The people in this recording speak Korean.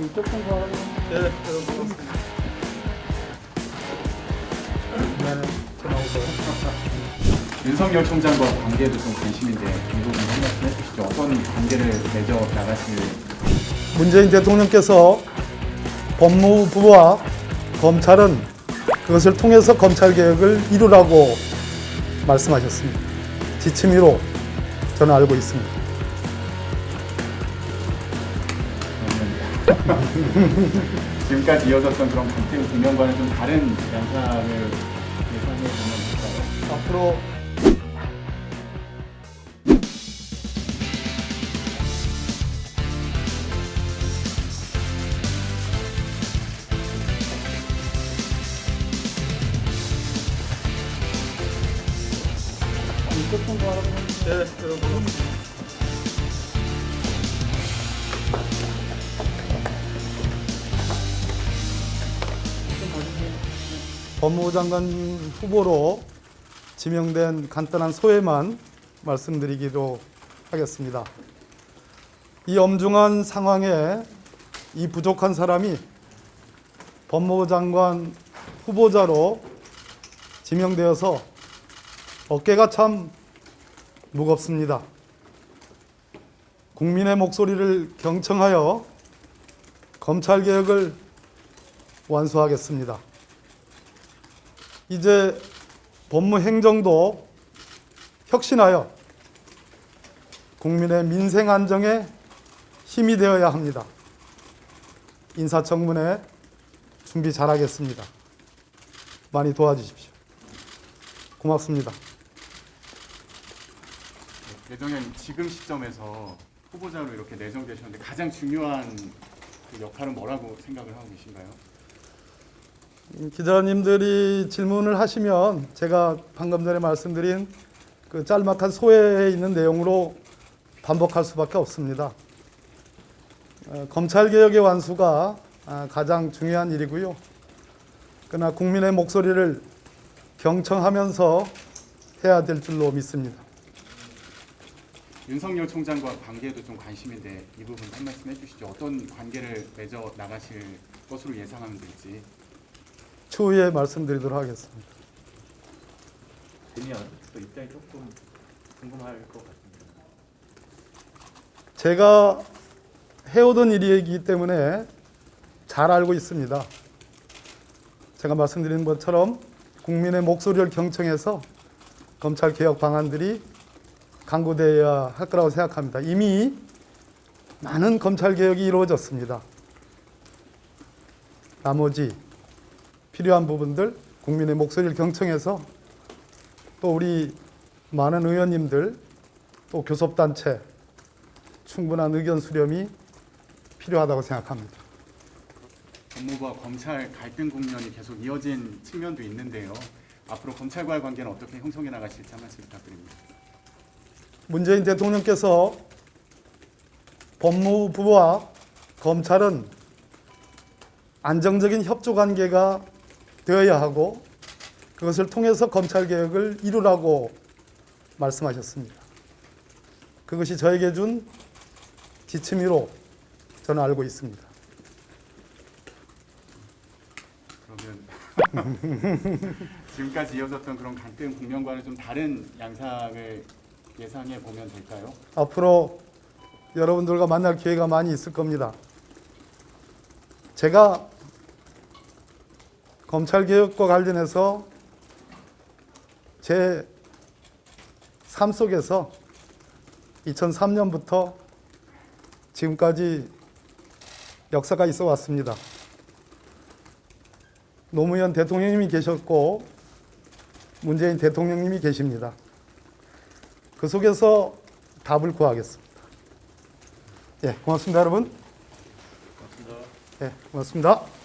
이쪽 좀 오세요. 윤석열 총장과 관계도 좀 관심인데 이 부분 한 말씀 해주시죠. 어떤 관계를 맺어 나가실 문재인 대통령께서 법무부와 검찰은 그것을 통해서 검찰 개혁을 이루라고 말씀하셨습니다. 지침이로 저는 알고 있습니다. 지금까지 이어졌던 그런 갈등 국면과는 좀 다른 양상을 예상해 보면? 앞으로. 네, 여러분. 법무부 장관 후보로 지명된 간단한 소회만 말씀드리기로 하겠습니다. 이 엄중한 상황에 이 부족한 사람이 법무부 장관 후보자로 지명되어서 어깨가 참 무겁습니다. 국민의 목소리를 경청하여 검찰 개혁을 완수하겠습니다. 이제 법무 행정도 혁신하여 국민의 민생 안정에 힘이 되어야 합니다. 인사청문회 준비 잘하겠습니다. 많이 도와주십시오. 고맙습니다. 예정현 지금 시점에서 후보자로 이렇게 내정되셨는데 가장 중요한 그 역할은 뭐라고 생각을 하고 계신가요? 기자님들이 질문을 하시면 제가 방금 전에 말씀드린 그 짤막한 소회에 있는 내용으로 반복할 수밖에 없습니다. 어, 검찰 개혁의 완수가 아, 가장 중요한 일이고요. 그러나 국민의 목소리를 경청하면서 해야 될 줄로 믿습니다. 윤석열 총장과 관계도 좀 관심인데 이 부분 한 말씀 해주시죠. 어떤 관계를 맺어 나가실 것으로 예상하면 될지. 추후에 말씀드리도록 하겠습니다. 또 입장이 조금 궁금할 것 같습니다. 제가 해오던 일이기 때문에 잘 알고 있습니다. 제가 말씀드린 것처럼 국민의 목소리를 경청해서 검찰 개혁 방안들이 강구되어야 할 거라고 생각합니다. 이미 많은 검찰 개혁이 이루어졌습니다. 나머지 필요한 부분들 국민의 목소리를 경청해서 또 우리 많은 의원님들 또 교섭단체 충분한 의견 수렴이 필요하다고 생각합니다. 법무부와 검찰 갈등 국면이 계속 이어진 측면도 있는데요. 앞으로 검찰과의 관계는 어떻게 형성해 나가실지 한 말씀 부탁드립니다. 문재인 대통령께서 법무부와 검찰은 안정적인 협조 관계가 되어야 하고 그것을 통해서 검찰 개혁을 이루라고 말씀하셨습니다. 그것이 저에게 준 지침이로 저는 알고 있습니다. 그러면 지금까지 이어졌던 그런 갈등 국면과는 좀 다른 양상을 예상해 보면 될까요? 앞으로 여러분들과 만날 기회가 많이 있을 겁니다. 제가 검찰 개혁과 관련해서 제 삶 속에서 2003년부터 지금까지 역사가 있어 왔습니다. 노무현 대통령님이 계셨고 문재인 대통령님이 계십니다. 그 속에서 답을 구하겠습니다. 예, 고맙습니다, 여러분. 고맙습니다. 예, 고맙습니다.